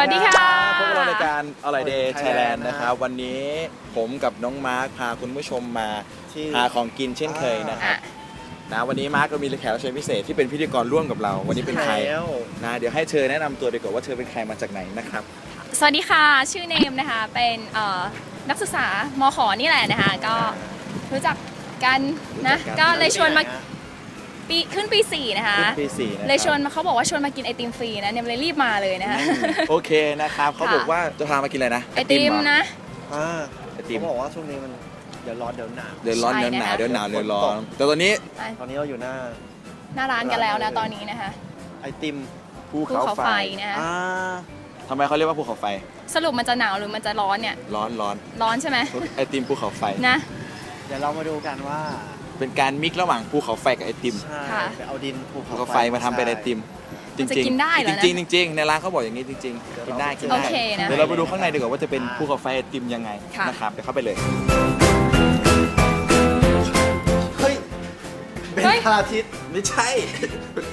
วัสดีค่ะพวกเรารายการอร่อยเดย์ไทยแลน Thailand ด์นะครับวันนี้ผมกับน้องมาร์คพาคุณผู้ชมมาที่หาของกินเช่นเคยนะครับนะวันนี้มาร์คก็มีแขกรับเชิญพิเศษที่เป็นพิธีกรร่วมกับเรา วันนี้เป็นใครแล้วนะเดี๋ยวให้เธอแนะนำตัวดีกว่าว่าเธอเป็นใครมาจากไหนนะครับ สวัสดีค่ะชื่อเนมนะคะเป็นเอ่อนักศึกษามขนี่แหละนะคะก็รู้จักกันนะรู้จักกันก็เลยชวนมา ปีขึ้นปีสี่นะคะขึ้นปีสี่นะครับเลยชวนมาเขาบอกว่าชวนมากินไอติมฟรีนะเนี่ยเลยรีบมาเลยนะคะอืมโอเคนะครับเขาค่ะบอกว่าจะพามากินอะไรนะไอติมเหรอนะ อ่าไอติมเขาบอกว่าช่วงนี้มันเดี๋ยวร้อนเดี๋ยวหนาวเดือนร้อนใช่เดือนหนาวนะคะเดือนหนาวเดือนร้อฝนนตกแต่ตอนนี้อะตอนนี้เราอยู่หน้า หน้าร้านกันแล้วนะตอนนี้นะคะ ไอติมภูภูเขาเขาไฟไฟนะคะอ่าทำไมเขาเรียกว่าภูเขาไฟ สรุปมันจะหนาวหรือมันจะร้อนเนี่ย ร้อนร้อนร้อนใช่ไหมไอติมภูเขาไฟนะ เดี๋ยวเรามาดูกันว่า เป็นการมิกซ์ระหว่างภูเขาไฟกับไอติมใช่ค่ะไปเอาดินภูภูเขาไฟมาทำเป็นไอติมจมันจะริงกินได้เหรอนะจริงๆจริงๆในร้านเขาบอกอย่างนี้จริงๆกินได้กินโอได้เคนะเดี๋ยวเราไปดูข้างในดีกว่าว่าจะเป็นภูเขาไฟไอติมยังไงค่ะ นะครับเดี๋ยวเข้าไปเลย เฮ้ยเป็นพระอาทิตย์ไม่ใช่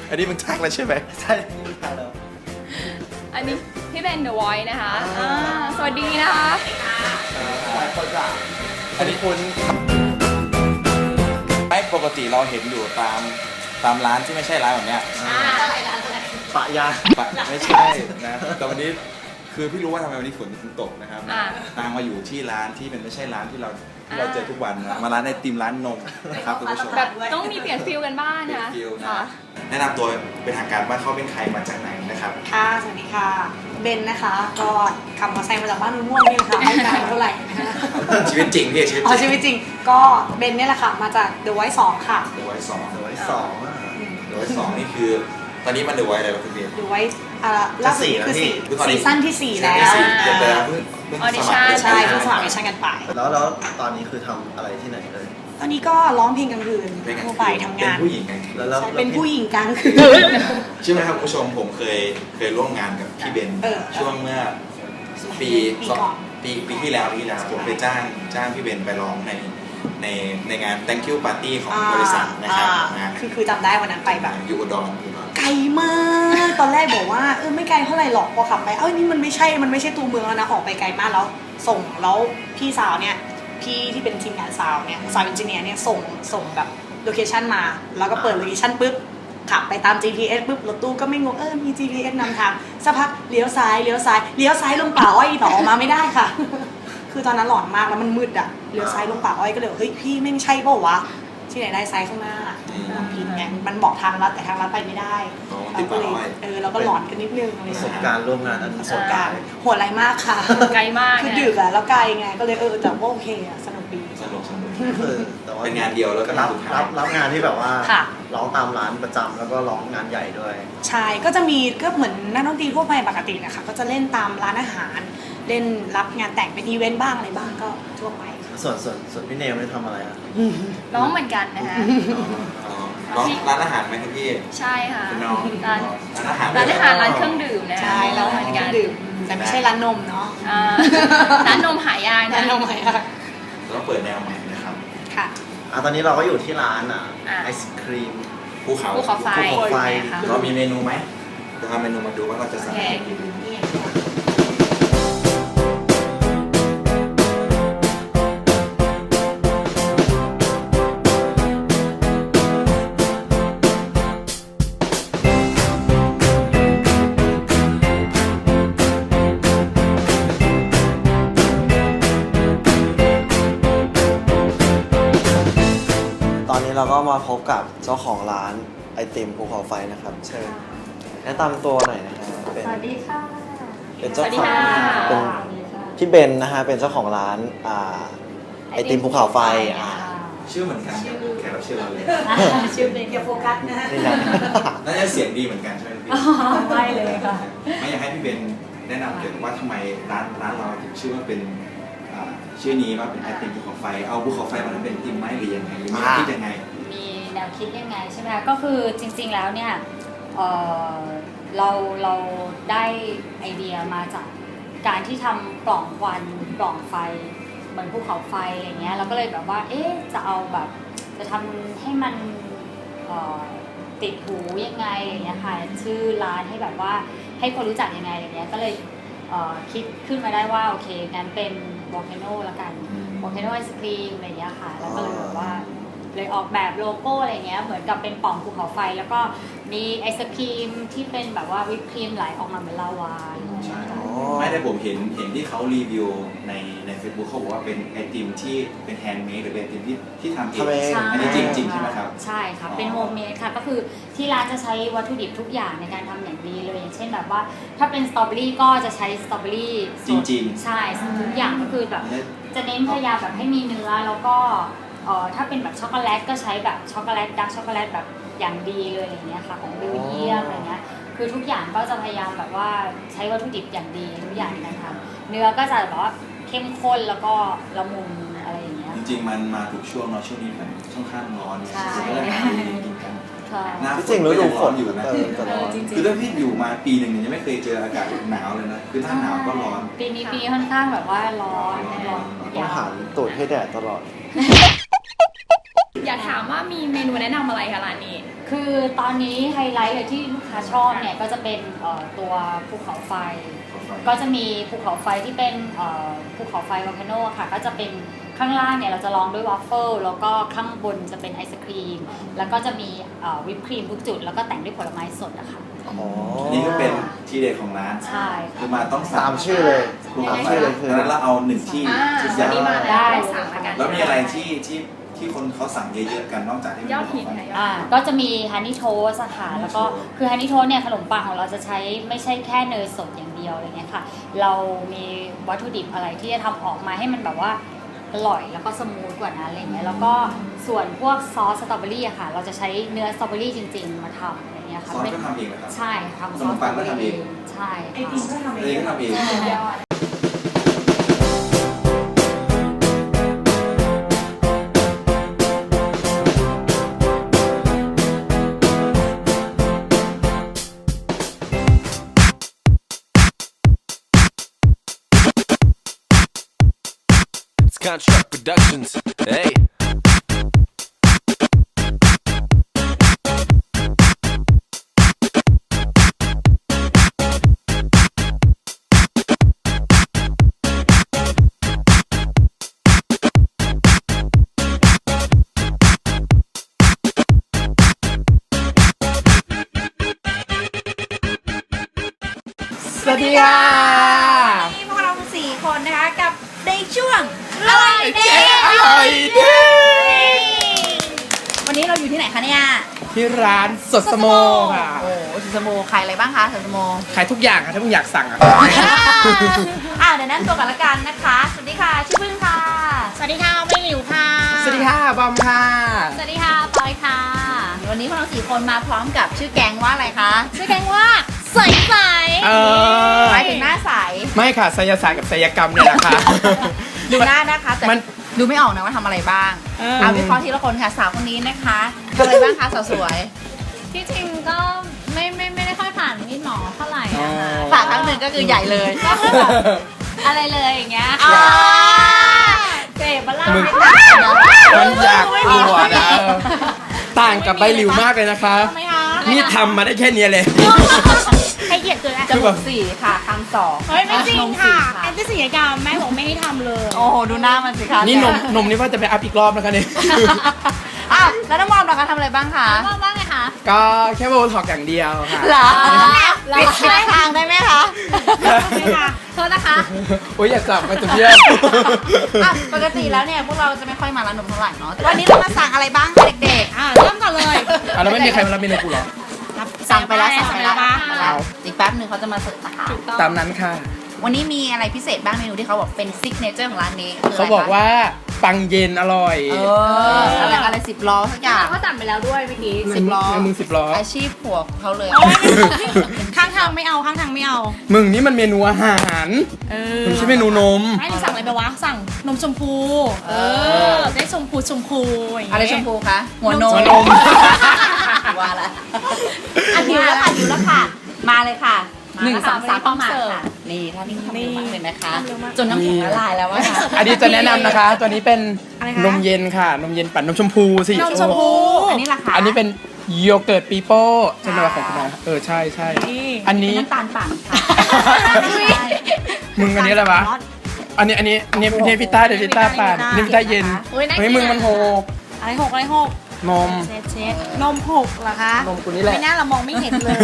อันนี้มึงทักแล้วใช่ไหมใช่ไม่ใช่แล้ว อันนี้พี่เบนเดอะไวท์นะคะอ่าอ่าสวัสดีนะคะ หลายคนจะอันนี้คุณ ไม่ปกติเราเห็นอยู่ตามตามร้านที่ไม่ใช่ร้านแบบเนี้ยปะยาปะไม่ใช่นะแต่วันนี้คือพี่รู้ว่าทำไมวันนี้ฝนถึงตกนะครับอ่านางมาอยู่ที่ร้านที่เป็นไม่ใช่ร้านที่เราที่ เราเจอทุกวันนะมาร้านไอติมร้านนมนะครับคุณผู้ชมแบบต้องมีเปลี่ยนฟิลกันบ้างเป็นนะฟิลนะค่ะแนะนำตัวเป็นทางการว่าเขาเป็นใครมาจากไหนนะครับ ค่ะ สวัสดีค่ะ เบนนะคะ ก็ขับมอเตอร์ไซค์มาจากบ้านนุ่นม่วงนี่แหละค่ะไม่ไกลเท่าไหร่นะคะชีวิตจริงพี่ชีวิตอ๋อจริชีงวิตจริง ก็เบนเนี่ยแหละค่ะ มาจากเดอะไวท์สองค่ะเดอะไวท์สองสวยสองอะเดอะไวท์สองนี่คือ ตอนนี้มันเดอะไวท์อะไรวะคุณเบียร์เดอะไวท์ อ่าล่าสุดจะสี่คือแล้วพี่สี่ ซีซั่นที่สี่แล้วซีซั่นอ่าที่สี่เดี๋ยวเดี๋ยวเพิ่งเพิ่งสมัคร Audition ใช่เพิ่งสมัครมิชชั่นกันไป แล้วแล้วตอนนี้คือทำอะไรที่ไหนเลยตอนนี้ก็ร้องเพลงกลางคืนเป็นไงทั่วไปทำงานเป็นผู้หญิงไงแล้วแล้วใช่แล้วเป็นผู้หญิงกลางคืน ใช่ไหมครับคุณผู้ชมผมเคยเคยร่วมงานกับพี่เบนเออ ช่วงเมื่อปีปีสองก่อน ปีปีที่แล้วปีที่แล้วผมไปจ้างจ้างพี่เบนไปร้องในในในงาน thank you party ของบริษัทนะครับอ่านะคือคือจำได้วันนั้นไปแบบ อยู่อุดรอยู่อุดร ไกลมาก ตอนแรกบอกว่าเออไม่ไกลเท่าไหร่หรอกพอขับไปเอ้ยนี่มันไม่ใช่มันไม่ใช่ตัวเมืองแล้วนะออกไปไกลมากแล้วส่งแล้วพี่สาวเนี่ยพี่ที่เป็นทีมงานสาวเนี่ยสาวเอนจิเนียร์เนี่ยส่งส่งแบบโลเคชันมา แล้วก็เปิดโลเคชันปุ๊บขับไปตาม GPS ปุ๊บรถตู้ก็ไม่งงเออมี GPS นำทางสักพักเลี้ยวซ้ายเลี้ยวซ้ายเลี้ยวซ้ายลงป่าอ้อยต่อออกมาไม่ได้ค่ะ คือตอนนั้นหลอนมากแล้วมันมืดอะเลี้ยวซ้ายลงป่าอ้อยก็เลยเฮ้ยพี่ไม่งใช่เปล่าวะที่ไหนได้ซ้ายข้างหน้า อืมผิดไงมันบอกทางลัดแต่ทางลัดไปไม่ได้อ๋อเราติดก็ป่าเลยอ้อยเออเราก็หลอนกันนิดนึงอะไรประอย่งสเงี้บยการณ์ร่วมงานอันประสบการณ์โหดไรายมากค่ะไกลมากคือนะดึกอะแล้วไกลไงก็เลยเออแต่ว่าโอเคอะสนุกดีสนุกสนุกเออแต่ว่าเป็นงานเดียวแล้วก็รับสุดท้ายรับรับงานที่แบบว่าค่ะร้องตามร้านประจำแล้วก็ร้องงานใหญ่ด้วยใช่ก็จะมีก็เหมือนนักดนตรีทั่วไปปกตินะคะก็จะเล่นตามร้านอาหาร เล่นรับงานแต่งเป็นอีเวนต์บ้างอะไรบ้างก็ทั่วไปค่ะส่วนส่วนส่วนพี่เนมได้ทำอะไรอะร้องเหมือนกันนะคะอ๋อ ร้องร้านอาหารไหมครับพี่ใช่ค่ะเป็นน้องร้านร้านอาหารร้านอาหารร้านเครื่องดื่มนะคะใช่เราเหมือนกันดื่มแต่ไม่ใช่ร้านนมเนาะอ่าร้านนมหายากร้านะนนมอะไรอะแล้วเปิดแนวใหม่นะครับค่ะอะตอนนี้เราก็อยู่ที่ร้านอะอะไอศครีมภูเขาภูเขาไฟภูเขาไฟนะคะเรามีเมนูไหมจะทำเมนูมาดูว่าเราจะสั่งอะไรกิน มาพบกับเจ้าของร้านไอติมภูเขาไฟนะครับ เชิญแนะนำตัวหน่อยนะฮะเป็นสวัสดีค่ะ เป็นเจ้าสวัสดีของค่ะเป็นพี่เบนนะฮะเป็นเจ้าของร้านอ่าไอติมภูเขาไฟอ่าชื่อเหมือนกันกับแขกรับเชิญเราเลยชื่อเป็นอย่าโฟกัสนะนี่นะน่าจะเสียงดีเหมือนกันใช่ไหมพี่ไม่เลยค่ะไม่อยากให้พี่เบนแนะนำเกี่ยวกับว่าทำไมร้านร้านเราถึงชื่อว่าเป็นอ่าชื่อนี้ว่าเป็นไอติมภูเขาไฟ เอาภูเขาไฟมาทำเป็นไอติมไหมหรือยังไงหรือมีคิดยังไงมีแนว คิดยังไงใช่ไหมคะก็คือจริงๆแล้วเนี่ยเอ่อเราเราได้ไอเดียมาจากการที่ทำปล่องควันปล่องไฟ เหมือนภูเขาไฟอะไรเงี้ยเราก็เลยแบบว่า เอ๊ะจะเอาแบบจะทำให้มันเอ่อติดหูยังไงอะไรเงี้ยค่ะชื่อร้านให้แบบว่าให้คนรู้จักยังไงอะไรเงี้ยก็เลยเอ่อคิดขึ้นมาได้ว่าโอเคงั้นเป็นวอลเคนโนละกัน อืม วอลเคนโนไอศครีมอะไรอย่างเงี้ยค่ะ แล้วก็เลยแบบว่า เลยออกแบบโลโก้อะไรเงี้ยเหมือนกับเป็นปล่องภูเขาไฟ แล้วก็มีไอศครีมที่เป็นแบบว่าวิปครีมไหลออกมาเหมือนลาวาอะไรอย่างใช่เงี้ยค่ะไม่ได้ผมเห็นเห็นที่เขารีวิวในใน Facebook เขาบอกว่าเป็นไอติมที่เป็นแฮนด์เมดหรือเป็นไอติมที่ที่ทำเองทำเองอันนี้จริงๆใช่ไหมครับ ใช่ค่ะอ๋อเป็นโฮมเมดค่ะ ก็คือที่ร้านจะใช้วัตถุดิบทุกอย่างในการทำอย่างดีเลย อย่างเช่นแบบว่า ถ้าเป็นสตรอเบอรี่ก็จะใช้สตรอเบอรี่สดจริง ๆ ใช่ทุกอย่างก็คือแบบจะเน้นพยายามแบบให้มีเนื้อแล้วก็ เอ่อถ้าเป็นแบบช็อกโกแลตก็ใช้แบบช็อกโกแลตดักช็อกโกแลตแบบอย่างดีเลยอย่างเงี้ยค่ะของเบลเยียมอะไรเงี้ยคือทุกอย่างก็จะพยายามแบบว่าใช้วัตถุดิบอย่างดีทุกอย่างในการทำเนื้อก็จะแบบว่าเข้มข้นแล้วก็ละมุนอะไรอย่างเงี้ยจริงๆมันมาถูกช่วงเนาะช่วงนี้มันค่อนข้างร้อนใช่ก็เลยหาอะไรกินกันค่ะหน้าที่ฝจรินงก็ฤดูยังฝร้อนนอยู่นะเออแต่ร้อนคือถ้าพี่อยู่มาปีหนึ่งเนี่ยยังไม่เคยเจออากาศหนาวเลยนะคือถ้าหนาวก็ร้อน ปีนี้ปีค่อนข้างแบบว่าร้อนร้อนต้องยาวหันตูดให้แดดตลอด อยากถามว่ามีเมนูแนะนำอะไรคะร้านนี้ คือตอนนี้ไฮไลท์เลยที่ลูกค้าชอบเนี่ยก็จะเป็นเอ่อตัวภูเขาไฟ ก็จะมีภูเขาไฟที่เป็นเอ่อภูเขาไฟวอลคาโนค่ะ ก็จะเป็นข้างล่างเนี่ยเราจะลองด้วยวอฟเฟิลแล้วก็ข้างบนจะเป็นไอศครีม แล้วก็จะมีวิปครีมทุกจุด แล้วก็แต่งด้วยผลไม้สดอะค่ะ อ๋ออันนี้ก็เป็นทีเด็ดของร้านใช่ค่ะคือมาต้องสั่งตามชื่อเลย ภูเขาตามไฟชื่อเลยคือแล้วเราเอาหนึ่งที่อ่าที่วัยานนี้มาได้ได้สั่งละกันแล้วมีอะไรที่ที่ ที่คนเขาสั่งเยอะๆกันนอกจากที่เป็นยอดภูฮิตเขาไฟค่ะยอดอ่าฮิตก็จะมีฮันนี่โทสค่ะ แล้วก็คือฮันนี่โทสเนี่ยขนมปังของเราจะใช้ไม่ใช่แค่เนยสดอย่างเดียวอะไรเงี้ยค่ะ เรามีวัตถุดิบอะไรที่จะทำออกมาให้มันแบบว่าอร่อยแล้วก็สมูทกว่านั้นอะไรเงี้ยแล้วก็ส่วนพวกซอสสตรอเบอรี่อะค่ะ เราจะใช้เนื้อสตรอเบอรี่จริง ๆ มาทำอะไรเงี้ยซค่ะอสเป็นก็ทำเองนะครับ ใช่ทำซขอนสมสตรปัองเบก็อทำเอรี่ง ใช่ไอติมก็ทำเอเองงก็ทำเองยอด It's Contract Productions. Hey. Swadia. สวัสดีค่ะวันนี้พวกเราสี่คนนะคะกับในช่วงอร่อย เด็ดอร่อยเด้วันนี้เราอยู่ที่ไหนคะเนี่ย ที่ร้านสดสโมค่ะโอ้สุสโมขายอะไรบ้างคะสุสโมขายทุกอย่างค่ะถ้ามึงอยากสั่งอะอ่าเดี๋ยวนั้นตัวกันละกันนะคะ สวัสดีค่ะ ชื่อพึ่งค่ะ สวัสดีค่ะไม่หลิวค่ะ สวัสดีค่ะบอมค่ะ สวัสดีค่ะปอยค่ะ วันนี้พวกเราสี่คนมาพร้อมกับชื่อแก๊งว่าอะไรคะ ชื่อแกงว่าใสใสเออหมายถึงหน้าใส ไม่ค่ะศิลศาสตร์กับศิลปกรรมเนี่ยแหละค่ะ ดูหน้านะคะแต่มันดูไม่ออกนะว่าทำอะไรบ้างเออ เอาวิเคราะห์ทีละคนค่ะสาวคนนี้นะคะทำอะไรบ้างคะสาวสวยที่จริงก็ไม่ไม่ไม่ได้ค่อยผ่านมีดหมอเท่าไหร่อะค่ะฝากครั้งหนึ่งก็คือใหญ่เลยก็คือแบบอะไรเลยอย่างเงี้ยอ่าเจ็บบ้าล่ามึงไม่ได้มันอยากกลัวนะเออต่างกับใบหลิวมากเลยนะคะทำไมคะนี่ทำมาได้แค่เนี้ยเลยให้เกียรติเกินจมูกสี่ค่ะคำสองเฮ้ยไม่จริงนมค่ะสี่แอนตี้ศัลยกรรมแม่บอกไม่ให้ทำเลย โอ้โหดูหน้ามันสิคะนี่นมนมนี่ว่าจะไปอัพอีกรอบนะคะเนี่ยอ้าวแล้วน้ำมอมล่ะคะทำอะไรบ้างคะว่าว่าไงคะก็แค่โบท็อกอย่างเดียวค่ะเหรอเหรอปิดปลายทางได้ไหมคะโทษนะคะโอ้ยอย่าจับมาจะเพี้ยนอะปกติแล้วเนี่ยพวกเราจะไม่ค่อยมาร้านนมเท่าไหร่เนาะวันนี้เรามาสั่งอะไรบ้างคะเด็กอ่าเริ่มก่อนเลยอะแล้วไม่มีใครมารับเมนูกูเหรอๆ สั่งไปแล้วสั่งไปแล้วปะเอาอีกแป๊บหนึ่งเขาจะมาเสิร์ฟนะคะตามนั้นค่ะ วันนี้มีอะไรพิเศษบ้างเมนูที่เขาบอกเป็นซิกเนเจอร์ของร้านนี้คืะไรเขาบอกว่าปังเย็นอร่อยเอออะไรอะไรสิบล้อสักอย่างเขาจัดไปแล้วด้วยเมื่อกี้ สิบล้อในมึงสิบล้อ อาชีพผัวเขาเลย ข้างทางไม่เอาข้างทางไม่เอา มึงนี่มันเมนูอาหารเออมันไม่ใช่เมนูนม ไม่หนูสั่งอะไรไปวะสั่งนมชมพู เออ ได้ชมพูชมพูอย่างอะไรเงี้ยชมพูคะหัวนม หัวนม ว่าละอันหิวแล้วค่ะหิวแล้วค่ะ มาเลยค่ะหนึ่งสองสามเข้ามาค่ะนี่ท่านี้ทำเร็วมากเลยนะคะ จนน้ำแข็งละลายแล้วว่าอันนี้จะแนะนำนะคะ ตัวนี้เป็นอะไรคะนมเย็นค่ะ นมเย็นปั่นนมชมพูสินมชมพู อันนี้ราคาอันนี้เป็นโยเกิร์ตปีโป้ใช่ไหมวะของคุณน้องเออใช่ใช่นี่อันนี้น้ำตาลปั่นค่ะมึงอันนี้อะไรวะอันนี้อันนี้อันนี้อันนี้พิต้าเดี๋ยวพิต้าปาดอันนี้พิต้าเย็นอุ๊ยน่ากินเฮ้ยมึงมันโหกอะไรหกอะไรหก นม เช็ดเช็ดนมหกเหรอคะนมกูนี่แหละ ไม่น่าเรามองไม่เห็นเลย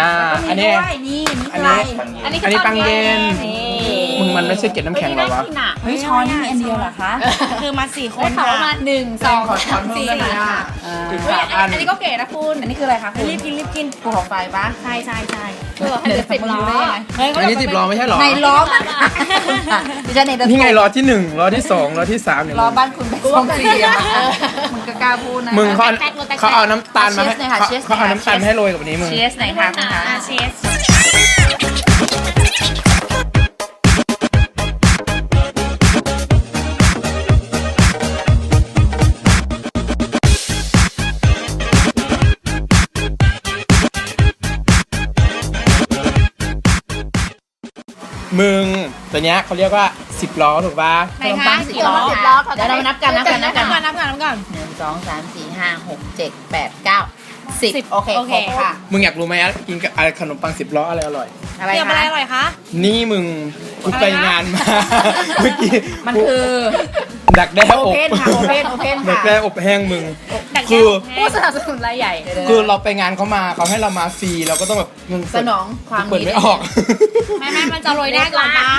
อ่า อันนี้ด้วยนี่นี่อันอะไรนี้ อันนี้อันนี้ปังเย็นนี่มึงมันไม่ใช่เกล็ดน้ำแข็งเหรอวะ เฮ้ยช้อนนี่มีอันเดียวเหรอคะ คือมาสี่คได้นข่าวว่ามาหนึ่งสองขอช้อนสามเพิ่มสี่ได้ไหมอะค่ะถึงเฮ้ยสามอันอันอันนี้ก็เก๋นะคุณอันนี้คืออะไรคะคุณรีบกินรีบกินภูเขาไฟปะใช่ใช่ใช่เออให้เหลือสิบล้อเฮ้ยอันนี้สิบล้อไม่ใช่เหรอ ในล้อมัน ดิฉันเองจะนี่ไงล้อที่หนึ่งล้อที่สองล้อที่สามเนี่ยล้อบ้านคุณไปส่งฟรีอะมึงก็กล้าพูดนะมึงเขาเอาเขาเอาน้ำตาลมาให้เชสหน่อยค่ะเขาเชสหน่อยเขาเอาน้ำตาลมาให้โรยกับอันนี้มึงเชียสไหนคะคุณคะอะเชส มึงตัวเนี้ยเขาเรียกว่าสิบล้อถูกป่ะไหนคะ กี่ล้อสิบล้อเดี๋ยวเรามานับกันนับกันนับกันนับก่อนนับก่อนนับก่อนหนึ่งสองสามสี่ห้าหกเจ็ดแปดเก้าสิบสิบโอเคโอเคครบค่ะ มึงอยากรู้ไหมอะกินกับอะไรขนมปังสิบล้ออะไรอร่อย อะไรเตรียมอะไรคะ อร่อยคะ นี่มึงกูไปงานมาเมื่อกี้มันคือ ดักแด้โออบเพนค่ะโอเพนโอเพนดักค่ะแด้อบแห้งมึง ดักคืแด้อผู้สนับสนุนรายใหญ่คือเราไปงานเขามาเขาให้เรามาฟรีเราก็ต้องแบบมึงสนองความเปิดดีไม่ออก ไม่ไม่มันจะโรยได้ก่อนปะ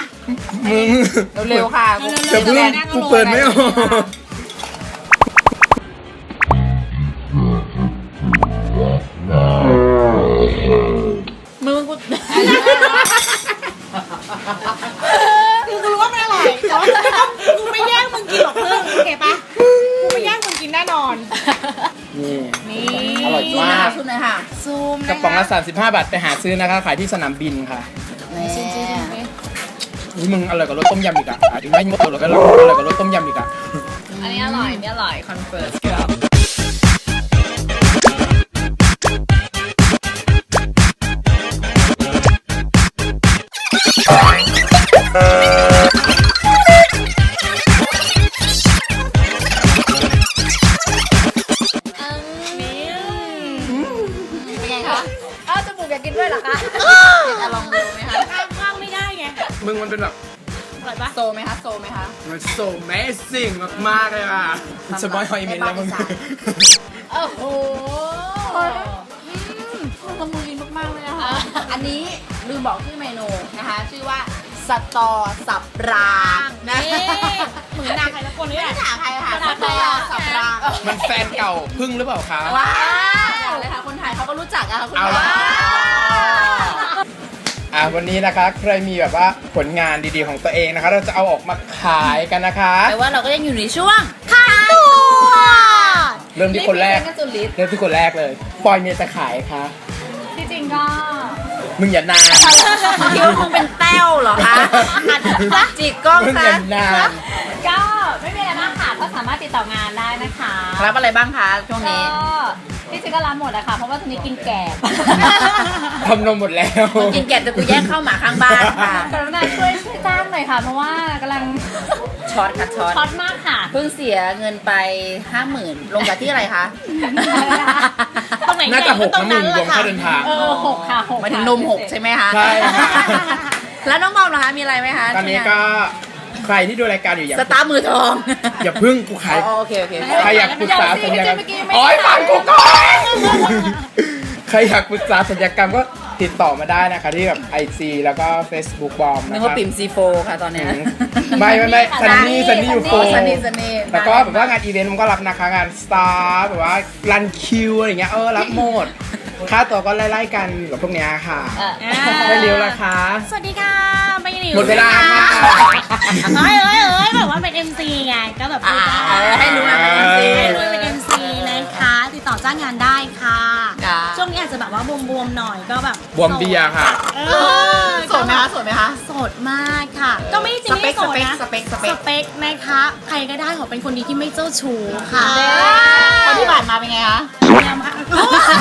มึงเร็วๆค่ะแต่เพิ่งกูเปิดไม่ออก ร่อยซูมมากชุดหน่อยค่ะซูมกระป๋องละ 35 บาทไปหาซื้อนะคะ ขายที่สนามบินค่ะนี่นี่มึงอร่อยกว่ารสต้มยำอีกอะอะถึงไม่หมดแล้วก็อร่อยกว่ารสต้มยำอีกอะ อันนี้อร่อยอันนี้อร่อยคอนเฟิร์ม เป็นไงคะอ้าวจมูกอยากกินด้วยเหรอคะจะลองดูไหมคะข้างข้างไม่ได้ไงมึงมันเป็นแบบอร่อยปะโซไหมคะโซไหมคะมัน so amazing มากๆเลยอะสปอยหอยเมนแล้วมึงโอ้โหละมุนลิ้นมากๆเลยนะคะอันนี้ลืมบอกชื่อเมนูนะคะ ชื่อว่าสตอสับรางนะนี่เหมือนนางใครสักคนนี่แหไม่ละถามใครค่ะสตอสับรางมันแฟนเก่าพึ่งหรือเปล่าคะว้าว เลยค่ะ คนไทยเขาก็รู้จักอะค่ะคุณเอาละว้าวอะวันนี้นะคะใครมีแบบว่าผลงานดีๆของตัวเองนะคะ เราจะเอาออกมาขายกันนะคะ แต่ว่าเราก็ยังอยู่ในช่วงขายตัวเริ่มที่คนแรก รีบไปเซ็นกันสุดฤทธิ์เริ่มที่คนแรกเลยปอยเมียจะขายค่ะที่จริงก็ มึงอย่านาน คิดว่าคงเป็นแต้วเหรอคะจิกกล้องมึงซะอย่านานก็ไม่มีอะไรมากค่ะก็สามารถติดต่องานได้นะคะ รับอะไรบ้างคะช่วงก็นี้ ที่จริงก็รับหมดอะค่ะ เพราะว่าตอนนี้กินแกบทำนมหมดแล้วกินแกะแต่กูแย่งเข้าหมาข้างบ้านค่ะ กรุณาช่วยช่วยจ้างหน่อยค่ะ เพราะว่ากำลังช็อตค่ะช็อตช็อตมากค่ะ เพิ่งเสียเงินไปห้าหมื่นลงจากที่อะไรคะ ตรงไหนน่าจะหกตรนะงมึนั้งนรแหวละมค่ะค่าเดินทาง เออหกค่ะหกหมายถึงนมหกใช่ไหมคะใช่ค่ะแล้วน้องบอมเหรอคะมีอะไรไหมคะตอนนี้ก็ ใครที่ดูรายการอยู่อย่าสตาร์มือทองอย่าพึ่งกูขายอ๋อโอเคโอเคใครอยากปรึกษาสัญญกรรมโอ้ยฟังกูก่อนใครอยากปรึกษาสัญญกรรมก็ติดต่อมาได้นะคะที่แบบไอจีแล้วก็ Facebook บอมนึนะกคว่ารับปิ่มซีโฟค่ะตอนเนี้ยไม่ไม่ไม่ซันนี่ซันนี่ยูโฟซันนี่ซันนี่แล้วก็แบบว่างานอีเวนต์มันก็รับนะคะงานสตาร์แบบว่ารันคิวอะไรอย่างเงี้ยเออรับหมด ค่าตัวก็ไล่ๆกันกับพวกเนี้ยค่ะอ่าได้เร็วราคา สวัสดีค่ะไม่ได้อยู่หมดเวลาค่ะ เอ้ยเอ้ยเอ้ยแบบว่าเป็น MC ไง ก็แบบอ่าพูดได้ให้รู้นะเป็น MC ให้รู้ว่าเป็น MC นะคะ ติดต่อจ้างงานได้ค่ะค่ะช่วงนี้อา จจะแบบว่าบวมๆหน่อยก็แบบบวมเบียร์ค่ะ เออโสดไหมคะโสดไหมคะ โสดมากค่ะ ก็ไม่จริสงเปไม่คโสสดเปคนะสเปคสเปสคเปคนะคะ ใครก็ได้ขอเป็นคนดีที่ไม่เจ้าชู้ค่ะคนที่ผ่านมาเป็นไงคะเนี่ยมา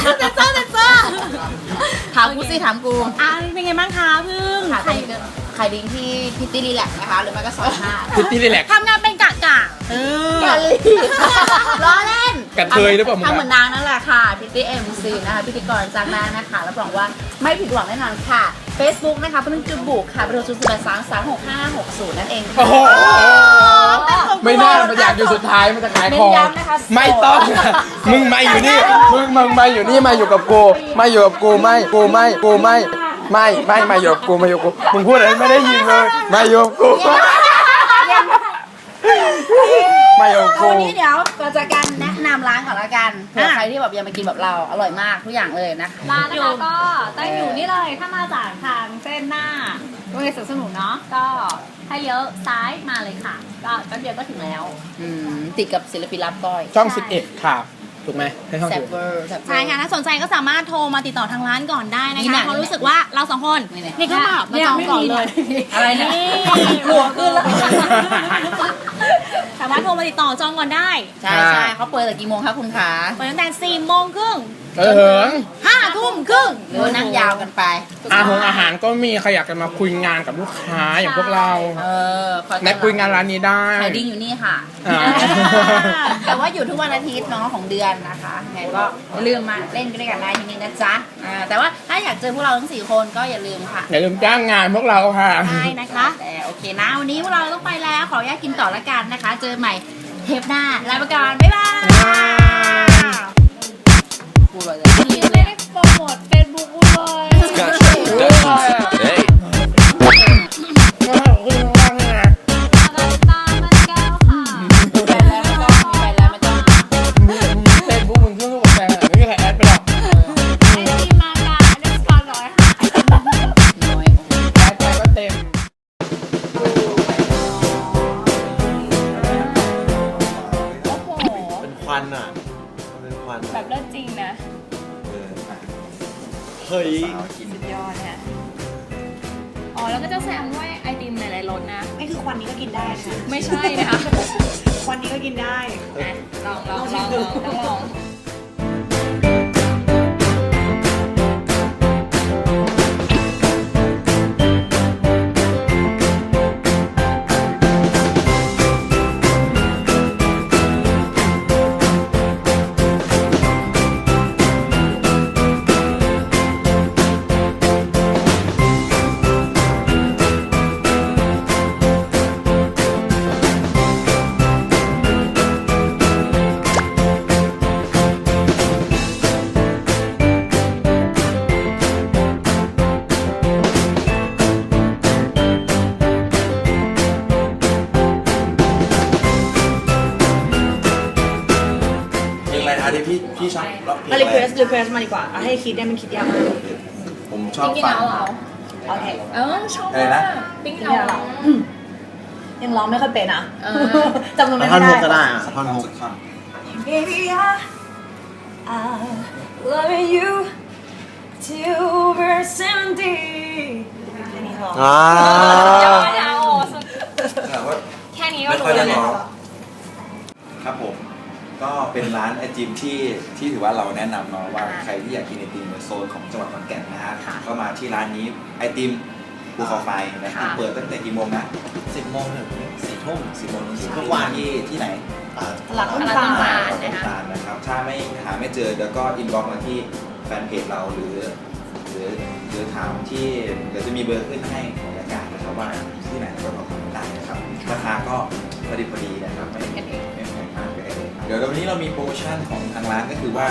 เซนเซอร์เซนเซอร์ถามกูสิถามกูอะเป็นไงบ้างคะพึ่งค่ะตอนนี้ก็ ขายดิ้งที่พิตตี้รีแลกซ์นะคะ หรือไม่ก็ซอยห้าพิตตี้รีแลกซ์ทำงานเป็นกะกะเออกันลีล้อเล่นกระเทยหรือเปล่ามึงอะทำเหมือนนางนั่นแหละค่ะพิตตี้เอ็มซีนะคะพิธีกรจากนางนะคะรับรองว่าไม่ผิดหวังแน่นอนค่ะ Facebook นะคะเพิ่งจุบุกค่ะเบอร์ศูนย์แปดสามสามหกห้าหกศูนย์นั่นเองโอ้ค่ะโหไม่น่ามันอยากอยู่สุดท้ายมันจะขายของเน้นย้ำนะคะไม่ต้องมึงมาอยู่นี่มึงมึงมาอยู่นี่มาอยู่กับกูมาอยู่กับกูไม่กูไม่กูไม่ ไม่ไม่มาอยู่กับกูมาอยู่กับกูมึงพูดอะไรไม่ได้ยินเลยมาอยู่กับกูมาอยู่กับเอากูวันนี้เดี๋ยวก่อนจากการแนะนำร้านก่อนละกันเผื่อใครที่แบบยังมากินแบบเราอร่อยมากทุกอย่างเลยนะคะร้านนะคะก็ตั้งอยู่นี่เลยถ้ามาจากทางเส้นหน้าโรงเรียนสวนสนุกเนาะก็ให้เลี้ยวซ้ายมาเลยค่ะ ก็แป๊บเดียวก็ถึงแล้ว อืมติดกับศิลปินรับก้อย ช่อง 11 ค่ะ ถูกไหมให้ช่องแซสิบบเวอร์แซบเวอร์ ใช่ค่ะถ้าสนใจก็สามารถโทรมาติดต่อทางร้านก่อนได้นะนี่คะน่ะเพราะรู้สึกว่าเราสองคนนี่น่ะ นี่ก็มามาจองก่อนเลยอะไรนะนี่หัวขึ้นแล้วสามารถโทรมาติดต่อจองก่อนได้ ใช่ใช่เขาเปิดแต่กี่โมงครับคุณขาเปิดตั้งแต่สี่โมงครึ่ง เออเหิงห้าทุ่มครึ่งหรือว่านั่งยาวกันไป อาหงอาหารก็มีใครอยากจะมาคุยงานกับลูกค้าอย่างพวกเราเออขอต้อแนะคุยงานร้านนี้ได้ไข่ดิ้งอยู่นี่ค่ะ อ่า แต่ว่าอยู่ทุกวันอาทิตย์เนาะของเดือนนะคะไงก็อย่าลืมมาเล่นกันได้ที่นี่นะจ๊ะอ่าแต่ว่าถ้าอยากเจอพวกเราทั้งสี่คนก็อย่าลืมค่ะ อย่าลืมจ้างงานพวกเราค่ะ ได้นะคะแต่โอเคนะ วันนี้พวกเราต้องไปแล้ว ขออนุญาตกินต่อละกันนะคะ เจอใหม่เทปหน้าลาไปก่อน บ๊ายบาย พูดว่าจะยังไม่ได้โปรโมทเฟซบุ๊กเลย Scotch Productions. Hey. ตามมันเก้าค่ะมีไปแล้วไม่ต้องมีไปแล้วไม่ต้องเฟซบุ๊กมึงเครื่องรูปแฟนอะไม่มีใครแอดไปหรอกไอจีมากาเดสกอร์ร้อยค่ะน้อยแอดไปก็เต็มโอ้โห เป็นควันอะมันเป็นควันแบบเลิศจริงนะเอออะเฮ้ย สาวกินสุดยอดนะอ๋อแล้วก็จะแซมด้วยไอติมหลายๆรสนะ นี่คือควันนี้ก็กินได้ค่ะไม่ใช่นะคะควันนี้ก็กินได้ อะลองลองลองลองต้องลอง มาอะรีไรเควสรีเควสมาดีกว่าเอาให้คิดได้มันคิดยากมาก ผมชอบปิ้งฟักิงนเอาเหรอโอเค เออชอบอะไรนะมากปิ้งกินเอาเหรอยังร้องไม่ค่อยเป็นอะเออจำตรงนั้นท่อนไม่ฮุกก็ได้ได้อะท่อนฮุกสักท่อน Baby I I love you till we're seventy แค่นี้พออ่ายอดนะโอ้สุดแต่ว่าแค่นี้ก็ไม่รู้ค่อยแล้ได้วร้นะองครับผม ก็เป็นร้านไอติมที่ที่ถือว่าเราแนะนำเนาะว่าใครที่อยากกินไอติมในโซนของจังหวัดขอนแก่นนะฮะก็มาที่ร้านนี้ไอติมภูเขาไฟนะครับเปิดตั้งแต่กี่โมงนะสิบโมงถึงสี่ทุ่มสิบโมงถึงสี่ทุทุ่กมวันที่ที่ไหนอ่าตลาดต้นตลาดตาต้นลตาลต้นตาลนะครับถ้าไม่หาไม่เจอเดี๋ยวก็อินบ็อกซ์มาที่แฟนเพจเราหรือ หรือหรือถามที่เดี๋ยวจะมีเบอร์ขึ้นให้ของรายการนะครับว่าที่ไหนก็บอกได้นะครับราคาก็พอดีพอดีนะครับไม่ไม่ไม่แพงมากเลยเดี๋ยววันนี้เรามีโปรโมชั่นของทางร้านก็คือว่า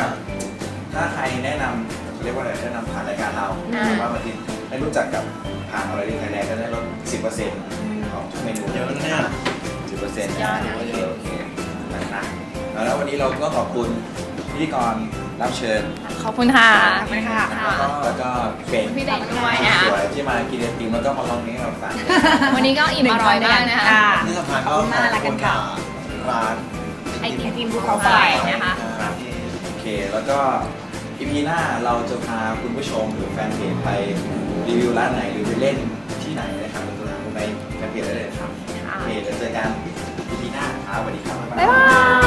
ถ้าใครแนะนำเรียกว่าอะไรแนะนำผ่านรายการเราอ่า หรือว่าบางทีได้รู้จักกับผ่านอะไรดีไทยแลนด์ก็ได้ลด 10%ของทุกเมนูเดี๋ยวนะเนี่ย สิบเปอร์เซ็นต์นะ โอเคโอเคนะครับแล้ววันนี้เราก็ขอบคุณพิธีกรรับเชิญ ขอบคุณค่ะ ขอบคุณค่ะ แล้วก็แล้วก็เป็นพี่เด็กด้วยนะคะสวยที่มากินไอติมแล้วก็มาลองนี้ให้เราฟังวันนี้ก็อิ่มอร่อยมากนะคะค่ะที่สำคัญก็ขอบคุณมากขอบคุณค่ะกับร้าน ไอติมทีมภูเขาไฟนะคะ ครับโอเค แล้วก็อีพีหน้าเราจะพาคุณผู้ชมหรือแฟนเพจไปรีวิวร้านไหนหรือไปเล่นที่ไหนนะครับเราจะถามในแฟนเพจได้เลยครับโอเคเดี๋ยวเจอกันอีพีหน้าครับสวัสดีครับ บ๊ายบาย